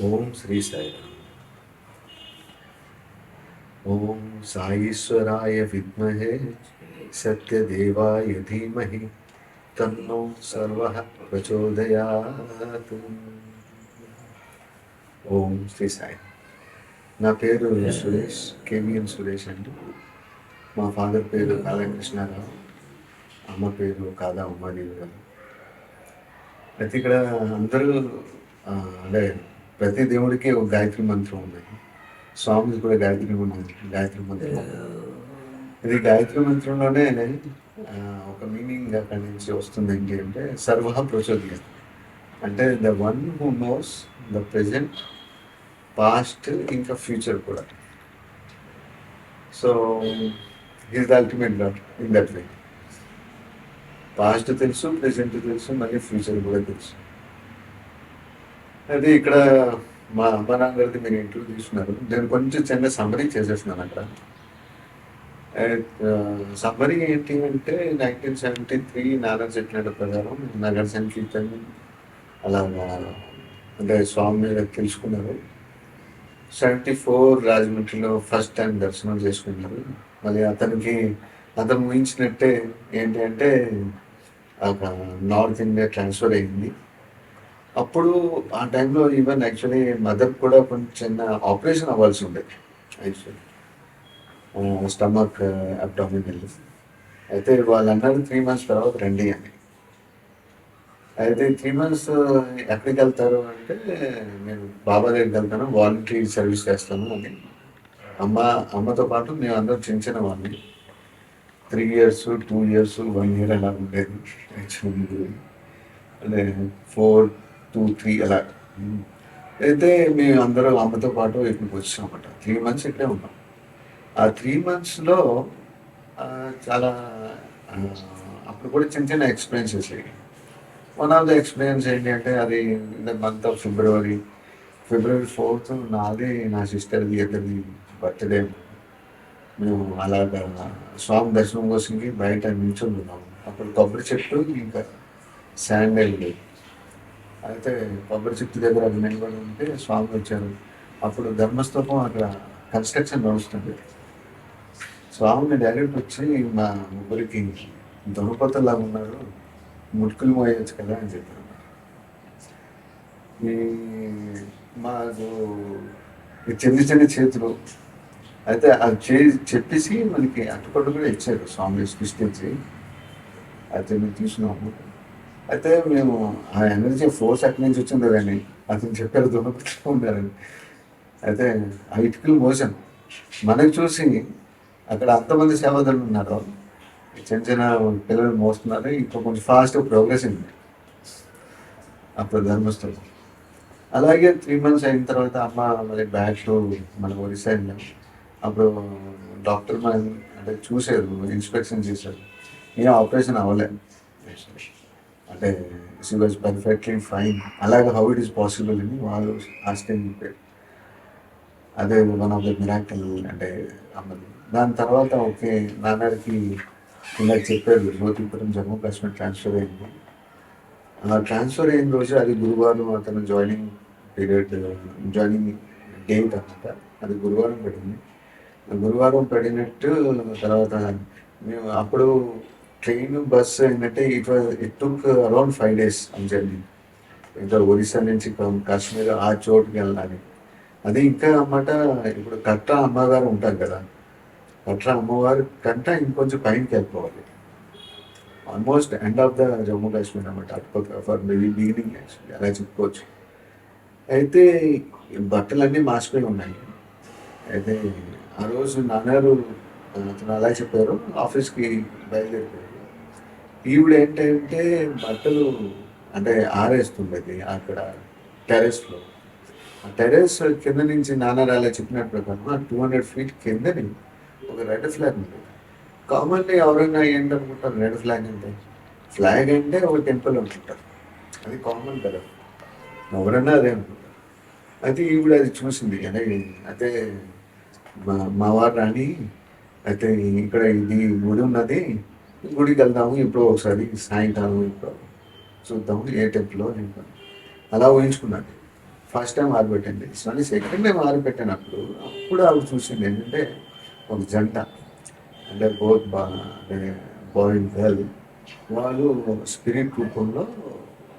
ఓం శ్రీ సాయిరామ్. ఓం సాయీశ్వరాయ విద్మహే సత్యదేవాయ ధీమహి తన్నో సర్వ ప్రచోదయాత్. ఓం శ్రీ సాయి. నా పేరు సురేష్ కేవీఎన్ సురేష్ అండి. మా ఫాదర్ పేరు కాళకృష్ణారావు అమ్మ పేరు కాదా ఉమాదేవి గారు. అయితే ఇక్కడ అందరూ అంటే ప్రతి దేవుడికి ఒక గాయత్రి మంత్రం ఉన్నాయి స్వామికి కూడా గాయత్రి ఉన్నది గాయత్రి మంత్రం. ఇది గాయత్రి మంత్రంలోనే ఒక మీనింగ్ అక్కడి నుంచి వస్తుంది ఏంటి అంటే సర్వ ప్రచోదయ అంటే the one who knows the present past ఇంకా ఫ్యూచర్ కూడా. So is the ultimate god in that way past తెలుసు ప్రెసెంట్ తెలుసు మళ్ళీ ఫ్యూచర్ కూడా తెలుసు. అది ఇక్కడ మా అమ్మ నాన్నగారిది మీరు ఇంట్లో తీసుకున్నారు. నేను కొంచెం చిన్న సమ్మరీ చేసేస్తున్నాను అక్కడ. సమ్మరీ ఏంటి అంటే నైన్టీన్ సెవెంటీ త్రీ నాన్న చెప్పినట్టు ప్రకారం నగర సంకీర్తన్ అలా అంటే స్వామి మీద తెలుసుకున్నారు. సెవెంటీ ఫోర్ రాజమండ్రిలో ఫస్ట్ టైం దర్శనం చేసుకున్నారు. మళ్ళీ అతనికి అతను ఊహించినట్టే ఏంటి అంటే ఒక నార్త్ ఇండియా ట్రాన్స్ఫర్ అయింది. అప్పుడు ఆ టైంలో ఈవెన్ యాక్చువల్లీ మదర్ కూడా కొంచెం చిన్న ఆపరేషన్ అవ్వాల్సి ఉండేది యాక్చువల్లీ స్టమక్ అబ్డామినల్ అయితే వాళ్ళు అన్నారు త్రీ మంత్స్ తర్వాత రండి అని. అయితే త్రీ మంత్స్ uh, ఎక్కడికి వెళ్తారు అంటే నేను బాబా దగ్గరికి వెళ్తాను వాలంటరీ సర్వీస్ చేస్తాను అని. అమ్మ అమ్మతో పాటు మేము అందరం చిన్న చిన్న వాళ్ళని three years two years one year అలా ఉండేది యాక్చువల్లీ అంటే ఫోర్ టూ త్రీ అలా. అయితే మేము అందరం అమ్మతో పాటు ఇక్కడికి వచ్చాం త్రీ మంత్స్ ఇక్కడే ఉన్నాం. ఆ త్రీ మంత్స్లో చాలా అప్పుడు కూడా చిన్న చిన్న experiences one of the experience ఏంటి అంటే అది the month of February February fourth నాది నా సిస్టర్ది ఇద్దరిది బర్త్డే మేము అలాగా స్వామి దర్శనం కోసంకి బయట నిల్చున్నాము అప్పుడు కొబ్బరి చెట్టు ఇంకా శాండల్ అయితే కొబ్బరి చెట్టు దగ్గర అది నిలబడి ఉంటే స్వామి వచ్చారు. అప్పుడు ధర్మస్తూపం అక్కడ కన్స్ట్రక్షన్ నడుస్తుంది. స్వామిని డైరెక్ట్ వచ్చి మా ముగ్గురికి దొరపతలా ఉన్నారు. ముట్టుకులు మోయచ్చు కదా అని చెప్పారు. ఈ మాకు ఈ చిన్న చిన్న చేతులు అయితే అది చే చెప్పేసి మనకి అట్టుకొట్టు కూడా ఇచ్చారు స్వామి సృష్టించి అయితే మేము తీసుకున్నాము. అయితే మేము ఆ ఎనర్జీ ఫోర్స్ ఎక్కడి నుంచి వచ్చిందో కానీ అతను చెప్పారు దొరకకుండా ఉండాలని అయితే ఆ ఇటుకలు మోసాను మనకు చూసి అక్కడ అంతమంది సేవదారులు ఉన్నారు. చిన్న చిన్న పిల్లలు మోస్తున్నారు. ఇంకా కొంచెం ఫాస్ట్ ప్రోగ్రెస్ ఉంది. అప్పుడు ధర్మస్థలం. అలాగే త్రీ మంత్స్ అయిన తర్వాత అమ్మ మరి బ్యాక్ టు మన ఒరిస్సా వెళ్ళాం అప్పుడు డాక్టర్ మన అంటే చూసారు ఇన్స్పెక్షన్ చేశారు. ఏం ఆపరేషన్ అవ్వలేదు అంటే షీ వాజ్ పర్ఫెక్ట్లీ ఫైన్ అలాగే హౌ ఇట్ ఈస్ పాసిబుల్ అని వాళ్ళు ఆస్టింగ్ చెప్పారు. అదే వన్ ఆఫ్ ద మిరాకల్ అంటే అమ్మది. దాని తర్వాత ఓకే నాన్నగారికి ఇలా చెప్పారు జ్యోతిపురం జమ్మూ కాశ్మీర్ ట్రాన్స్ఫర్ అయింది. అలా ట్రాన్స్ఫర్ అయిన రోజు అది గురువారం అతను జాయినింగ్ పీరియడ్ జాయినింగ్ డేట్ అనమాట అది గురువారం పడింది. గురువారం పడినట్టు తర్వాత మేము అప్పుడు ట్రైన్ బస్ ఏంటంటే it was it took around five days journey ఇంకా ఒరిస్సా నుంచి కాశ్మీర్ ఆ చోటుకి వెళ్ళాలి అది ఇంకా అన్నమాట ఇప్పుడు కట్రా అమ్మగారు ఉంటారు కదా. కట్రా అమ్మగారు కంట ఇంకొంచెం పైనకి వెళ్ళిపోవాలి. Almost end of the Jammu Kashmir అనమాట అటుపక్క ఫర్ మేబీ బిగినింగ్ యాక్చువల్లీ అలా చెప్పుకోవచ్చు. అయితే ఈ బట్టలన్నీ మాసిపోయి ఉన్నాయి. అయితే ఆ రోజు నాన్నగారు అతను అలా చెప్పారు ఆఫీస్కి బయలుదేరిపోయారు ఈవిడ ఏంటంటే బట్టలు అంటే ఆరేస్తుండేది అక్కడ టెరెస్లో ఆ టెరెస్ కింద నుంచి నాన్న చెప్పినట్టు ప్రకారం ఆ టూ హండ్రెడ్ ఫీట్ కిందని ఒక రెడ్ ఫ్లాగ్ ఉంది. కామన్లీ ఎవరైనా ఏంటనుకుంటారు రెడ్ ఫ్లాగ్ అంటే? ఫ్లాగ్ అంటే ఒక టెంపుల్ అనుకుంటారు. అది కామన్ కదా. ఎవరైనా అదే అనుకుంటారు. అయితే ఈవిడ అది చూసింది. అదే అయితే మా మా వారు రాని అయితే ఇక్కడ ఇది గుడి ఉన్నది. గుడికి వెళ్దాము ఇప్పుడు ఒకసారి సాయంకాలం ఇప్పుడు చూద్దాము ఏ టెంపుల్ అలా ఊహించుకున్నాను. ఫస్ట్ టైం ఆరబెట్టింది మళ్ళీ సెకండ్ టైం ఆరబెట్టినప్పుడు అప్పుడు ఆవిడ చూసింది ఏంటంటే ఒక జంట. అంటే బోత్ బా అంటే బాయ్ అండ్ గర్ల్ వాళ్ళు స్పిరిట్ రూపంలో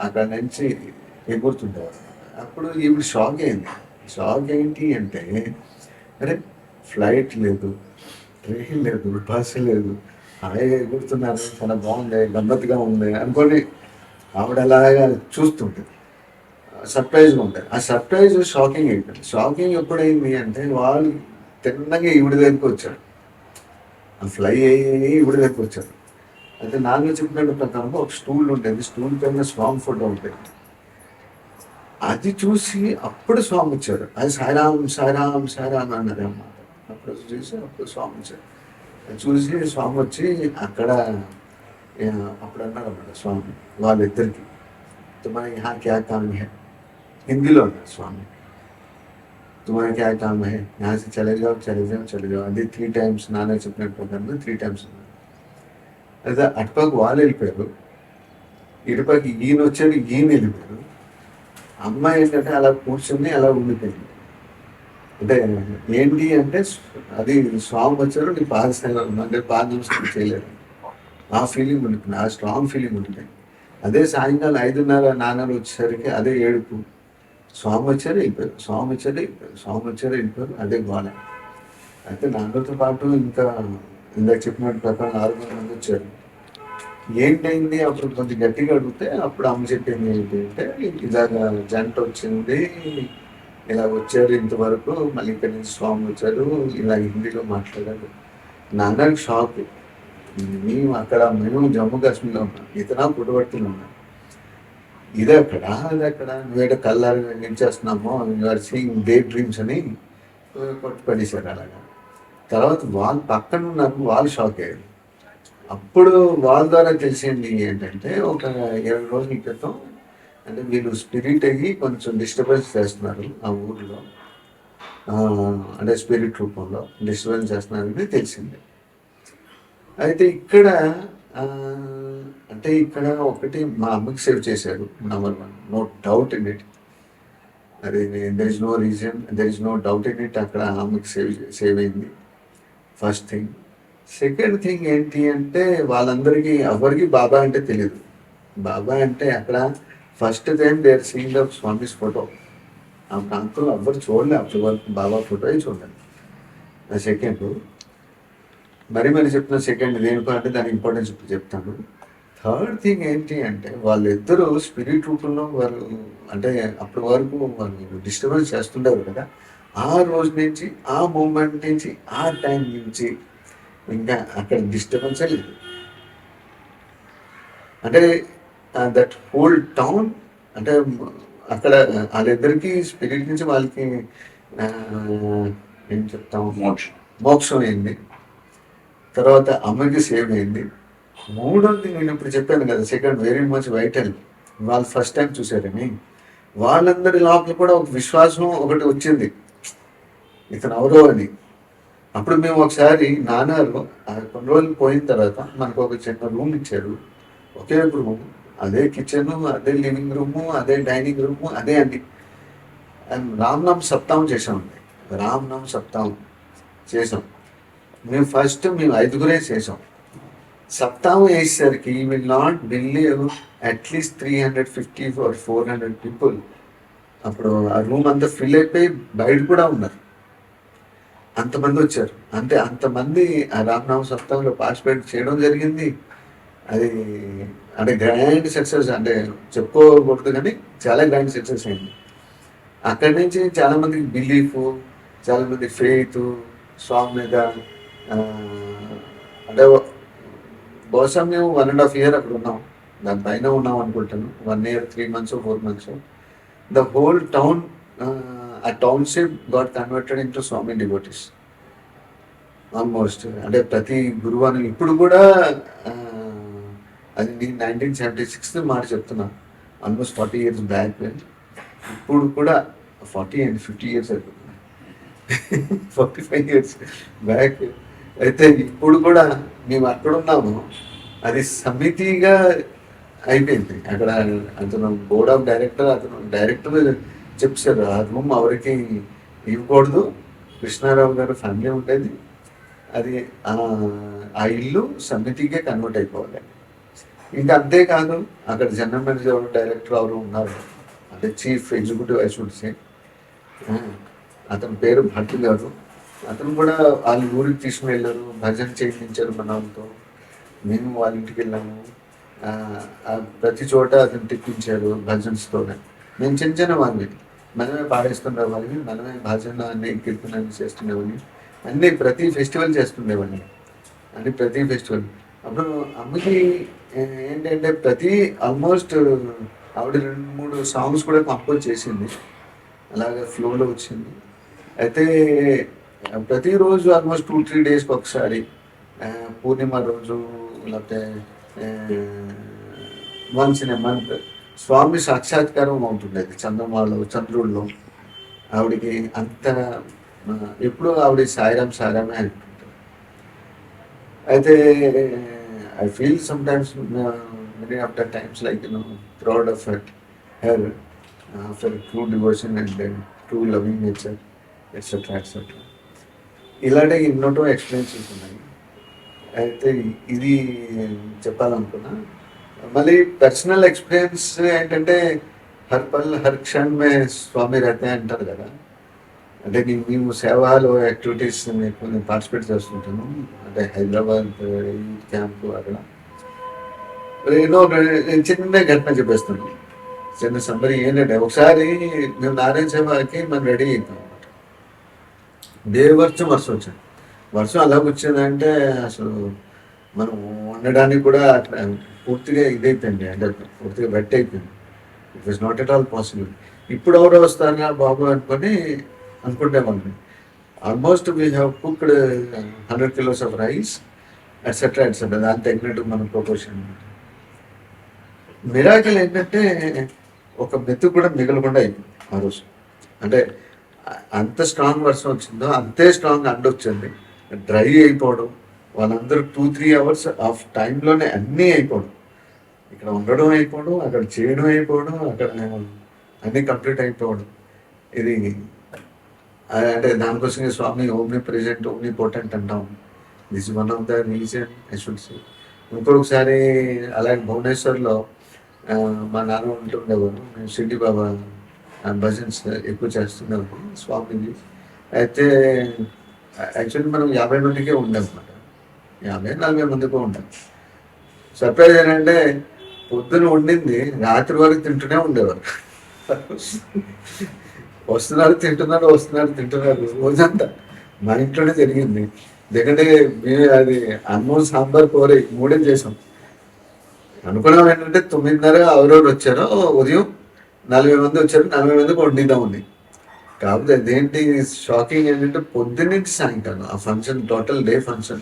అక్కడ నుంచి ఎగురుతుండేవారు. అప్పుడు ఈవిడ షాక్ అయింది. షాక్ ఏంటి అంటే అరే ఫ్లైట్ లేదు ట్రైన్ లేదు బస్సు లేదు అవే గుర్తున్నారు. చాలా బాగుంది గమ్మత్తుగా ఉంది అనుకోండి ఆవిడ అలాగా చూస్తుంటుంది సర్ప్రైజ్గా ఉంటుంది ఆ సర్ప్రైజ్ షాకింగ్ అయిపోయింది షాకింగ్ ఎప్పుడైంది అంటే వాళ్ళు తిన్నగా ఈవిడ దగ్గరికి వచ్చాడు ఆ ఫ్లై అయ్యి ఈవిడ దగ్గరికి వచ్చాడు అయితే నాన్న చెప్పినట్టు ప్రకారం ఒక స్టూల్ ఉంటుంది స్టూల్ పైన స్వామి ఫోటో ఉంటుంది అది చూసి అప్పుడు స్వామి వచ్చాడు అది సాయిరామ్ సాయిరామ్ సాయిరామ్ అన్నది అన్నమాట. అప్పుడు చూసి అప్పుడు స్వామి వచ్చారు. చూసి స్వామి వచ్చి అక్కడ అప్పుడు అన్నారు అన్నమాట స్వామి వాళ్ళిద్దరికి. తుమ్హారా యహా క్యా కామ్ హే హిందీలో అన్నారు స్వామి. తుమ్హారా క్యా కామ్ హే యహా చలే జావ్ చలే జావ్ చలే జావ్ అది త్రీ టైమ్స్ నానే చెప్పినట్టు ప్రకారం త్రీ టైమ్స్ ఉన్నారు అయితే అటుపక్క వాళ్ళు వెళ్ళిపోయారు. ఇటుపక్క ఈయన వచ్చాడు ఈయన వెళ్ళిపోయారు. అమ్మాయి ఏంటంటే అలా కూర్చుని అలా ఉండిపోయింది. అంటే ఏంటి అంటే అది స్వామి వచ్చారు నీ పాద అంటే పాద చేయలేరు. ఆ ఫీలింగ్ ఉంటుంది. ఆ స్ట్రాంగ్ ఫీలింగ్ ఉంటుంది. అదే సాయంకాలం ఐదున్నర నాన్నలు వచ్చేసరికి అదే ఏడుపు. స్వామి వచ్చారు వెళ్ళిపోయారు. స్వామి వచ్చారు వెళ్ళిపోయారు. స్వామి వచ్చారు వెళ్ళిపోయారు. అదే గోళ అయితే నాన్నతో పాటు ఇంకా ఇందాక చెప్పినట్టు ప్రకారం ఆరుగురు మంది వచ్చారు. ఏంటైంది? అప్పుడు కొంచెం గట్టిగా అడిగితే అప్పుడు అమ్మ చెప్పింది ఏంటి అంటే ఇలాగ జంట వచ్చింది ఇలా వచ్చారు ఇంతవరకు మళ్ళీ ఇక్కడ నుంచి స్వామి వచ్చారు ఇలా హిందీలో మాట్లాడారు. నాన్నకి షాక్. మేము అక్కడ మేము జమ్మూ కాశ్మీర్లో ఉన్నాం. ఇతన పుట్టుబడుతున్నా ఉన్నాం. ఇది అక్కడ అది అక్కడ నువ్వేట కల్లారు నించేస్తున్నామో you are seeing day dreams అని కొట్టి పడేశారు అలాగా. తర్వాత వాళ్ళు పక్కన ఉన్నారు వాళ్ళు షాక్ అయ్యారు. అప్పుడు వాళ్ళ ద్వారా తెలిసింది ఏంటంటే ఒక ఇరవై రోజుల క్రితం అంటే వీళ్ళు స్పిరిట్ అయ్యి కొంచెం డిస్టర్బెన్స్ చేస్తున్నారు ఆ ఊర్లో. అంటే స్పిరిట్ రూపంలో డిస్టర్బెన్స్ చేస్తున్నారని తెలిసింది. అయితే ఇక్కడ అంటే ఇక్కడ ఒకటి మా అమ్మకి సేవ్ చేశారు number one no doubt in it అది there is no reason there is no doubt in it అక్కడ అమ్మకి సేవ్ సేవ్ అయింది. ఫస్ట్ థింగ్ సెకండ్ థింగ్ ఏంటి అంటే వాళ్ళందరికీ ఎవరికి బాబా అంటే తెలియదు బాబా అంటే అక్కడ first time they are seeing the Swami's photo ఆ ప్రాంతంలో ఎవ్వరు చూడలే అప్పటి వరకు బాబా ఫోటో చూడండి సెకండ్ మరి మరి చెప్తున్న సెకండ్ దేనికో అంటే దాని ఇంపార్టెన్స్ ఇప్పుడు చెప్తాను. థర్డ్ థింగ్ ఏంటి అంటే వాళ్ళిద్దరూ స్పిరిట్ రూపంలో వారు అంటే అప్పటి వరకు వాళ్ళు డిస్టర్బెన్స్ చేస్తుండేవారు కదా. ఆ రోజు నుంచి ఆ మూమెంట్ నుంచి ఆ టైం నుంచి ఇంకా అక్కడ డిస్టర్బెన్స్ లేదు. అంటే దట్ హోల్ టౌన్ అంటే అక్కడ వాళ్ళిద్దరికి స్పిరిట్ నుంచి వాళ్ళకి ఏం చెప్తాం? మోక్షం. మోక్షం అయింది. తర్వాత అమ్మకి సేవ్ అయింది. మూడోది నేను ఇప్పుడు చెప్పాను కదా సెకండ్ వెరీ మచ్ వైటల్ వాళ్ళు ఫస్ట్ టైం చూశారని వాళ్ళందరి లోపల కూడా ఒక విశ్వాసం ఒకటి వచ్చింది. ఇతను ఎవరో అని. అప్పుడు మేము ఒకసారి నాన్నారు ఆ కొన్ని రోజులు పోయిన తర్వాత మనకు ఒక చిన్న రూమ్ ఇచ్చారు. ఒకే రూమ్. అదే కిచెన్ అదే లివింగ్ రూము అదే డైనింగ్ రూము అదే అన్ని. అండ్ రామ్నామ్ సప్తాహం చేసామండి రామ్నామ్ సప్తాహం చేసాం మేము ఫస్ట్ మేము ఐదుగురే చేసాం సప్తాహం వేసేసరికి ఈ will not believe at least three hundred fifty four four hundred people అప్పుడు ఆ రూమ్ అంతా ఫిల్ అయిపోయి బయట కూడా ఉన్నారు. అంతమంది వచ్చారు. అంటే అంతమంది ఆ రామనామ సప్తాహంలో పార్టిసిపేట్ చేయడం జరిగింది. అది అంటే గ్రాండ్ సక్సెస్ అంటే చెప్పుకోకూడదు కానీ చాలా గ్రాండ్ సక్సెస్ అయింది. అక్కడి నుంచి చాలా మందికి బిలీఫ్ చాలా మంది ఫెయిత్ స్వామి మీద అంటే బహుశా మేము వన్ అండ్ హాఫ్ ఇయర్ అక్కడ ఉన్నాం. దాని పైన ఉన్నాం అనుకుంటాను. One year three months four months the whole town ఆ township got converted into Swami devotees almost అంటే ప్రతి గురువారం ఇప్పుడు కూడా అది నేను నైన్టీన్ సెవెంటీ సిక్స్త్ మాట చెప్తున్నా. ఆల్మోస్ట్ ఫార్టీ ఇయర్స్ బ్యాక్ ఇప్పుడు కూడా ఫార్టీ అండ్ ఫిఫ్టీ ఇయర్స్ అయిపోతుంది ఫార్టీ ఫైవ్ ఇయర్స్ బ్యాక్ అయితే ఇప్పుడు కూడా మేము అక్కడ ఉన్నాము అది సమితిగా అయిపోయింది. అక్కడ అతను బోర్డ్ ఆఫ్ డైరెక్టర్ అతను డైరెక్టర్ చెప్పారు. ఆ రూమ్ ఎవరికి ఇవ్వకూడదు. కృష్ణారావు గారు ఫ్యామిలీ ఉండేది అది ఆ- ఇల్లు సమితిగా కన్వర్ట్ అయిపోవాలి. ఇంకా అంతేకాదు అక్కడ జనరల్ మేనేజర్ ఎవరు డైరెక్టర్ ఎవరు ఉన్నారు? అంటే chief executive I should say అతని పేరు భట్టి గారు. అతను కూడా వాళ్ళ ఊరికి తీసుకుని వెళ్ళారు భజన చేయించారు మన వాళ్ళతో మేము వాళ్ళ ఇంటికి వెళ్ళాము. ప్రతి చోట అతను తెప్పించారు భజన్స్తోనే మేము చిన్న చిన్న వాళ్ళని మనమే పాడేస్తుండేవాళ్ళని మనమే భజన అన్ని కీర్తనలు చేస్తుండేవాళ్ళని అన్ని ప్రతి ఫెస్టివల్ చేస్తుండేవాడిని అన్ని ప్రతి ఫెస్టివల్ అప్పుడు అమ్మకి ఏంటంటే ప్రతి ఆల్మోస్ట్ ఆవిడ రెండు మూడు సాంగ్స్ కూడా కంపోజ్ చేసింది. అలాగే ఫ్లోలో వచ్చింది. అయితే ప్రతిరోజు ఆల్మోస్ట్ టూ త్రీ డేస్కి ఒకసారి పూర్ణిమ రోజు లేకపోతే once in a month Swami సాక్షాత్కారం అవుతుండేది చంద్రమాలో చంద్రుల్లో. ఆవిడకి అంత ఎప్పుడూ ఆవిడ సాయిరాం సాయిరామే అంటుంది అయితే I feel sometimes many of the times like you know proud of her her after true devotion and true loving nature etcetera etcetera ఇలాంటి ఎన్నోటో ఎక్స్పీరియన్సెస్ ఉన్నాయి. అయితే ఇది చెప్పాలనుకున్నా మళ్ళీ పర్సనల్ ఎక్స్పీరియన్స్ ఏంటంటే హర్ పల్ హర్ క్షణ్ మే స్వామి రతే అంటారు కదా. అంటే మేము సేవలో యాక్టివిటీస్ కొన్ని పార్టిసిపేట్ చేస్తుంటాను. అంటే హైదరాబాద్ యూత్ క్యాంప్ అక్కడ. ఎన్నో నేను చిన్న ఘటన చెప్పేస్తాను. చిన్న సంబరి ఏంటంటే ఒకసారి మేము నారాయణ సేవకి మనం రెడీ అయిపోయాం అనమాట బేవర్చం వర్షం వచ్చింది. వర్షం అలా వచ్చిందంటే అసలు మనం ఉండడానికి కూడా అట్లా పూర్తిగా ఇదైపోయింది అంటే పూర్తిగా వెట్ అయిపోయింది. It was not at all possible ఇప్పుడు ఎవరు వస్తారా బాబు అనుకొని అనుకుంటే అనుకుంటామండి almost we have cooked hundred kilos of rice etcetera etcetera దాని తగినట్టు మన ప్రపోర్షన్ మిరాకిల్ ఏంటంటే ఒక మెత్తు కూడా మిగలకుండా అయిపోయింది ఆ రోజు. అంటే అంత స్ట్రాంగ్ వర్షం వచ్చిందో అంతే స్ట్రాంగ్ అండ్ వచ్చింది. డ్రై అయిపోవడం వాళ్ళందరూ టూ త్రీ అవర్స్ ఆఫ్ టైంలోనే అన్నీ అయిపోవడం. ఇక్కడ ఉండడం అయిపోవడం అక్కడ చేయడం అయిపోవడం అక్కడ అన్నీ కంప్లీట్ అయిపోవడం. ఇది అంటే దానికోసమే Swami omni present omnipotent అంటాం this one of the reason I should ఇంకొకసారి అలాగే భువనేశ్వర్లో మా నాన్న ఉంటుండేవారు మేము సిడ్డి బాబా భజన్స్ ఎక్కువ చేస్తుండేవారు స్వామిజీ అయితే యాక్చువల్లీ మనం యాభై మందికే ఉండాం అనమాట యాభై నలభై మందికి ఉండాం సర్ప్రైజ్ ఏంటంటే పొద్దున వండింది రాత్రి వరకు తింటూనే ఉండేవారు. వస్తున్నారు తింటున్నారు వస్తున్నారు తింటున్నారు. రోజంతా మా ఇంట్లోనే జరిగింది. ఎందుకంటే మేము అది అన్నం సాంబార్ కూర మూడే చేసాం. అనుకున్నాం ఏంటంటే తొమ్మిదిన్నర అవరోడు వచ్చారు ఉదయం నలభై మంది వచ్చారు నలభై మందికి వండిద్దామని కాకపోతే అదేంటి షాకింగ్ ఏంటంటే పొద్దున్నుంచి సాయంకాలం ఆ ఫంక్షన్ టోటల్ డే ఫంక్షన్.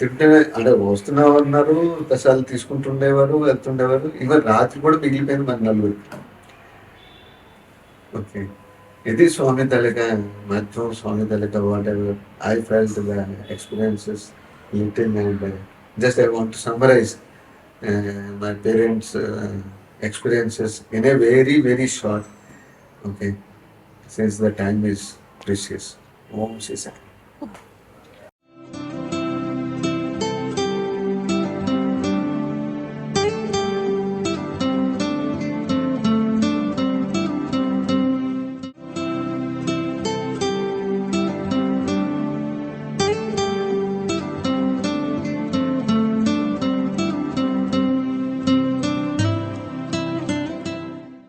తింటే అంటే వస్తున్నా ఉన్నారు ప్రసాదాలు తీసుకుంటుండేవారు వెళ్తుండేవారు. ఇవన్నీ రాత్రి కూడా మిగిలిపోయింది మన నలుగురు. Okay. It is only talaga, matro, only talaga whatever I felt the experiences, little and uh, just I want to summarize uh, my parents' uh, experiences in a very, very short, okay, since the time is precious. Om Sisa.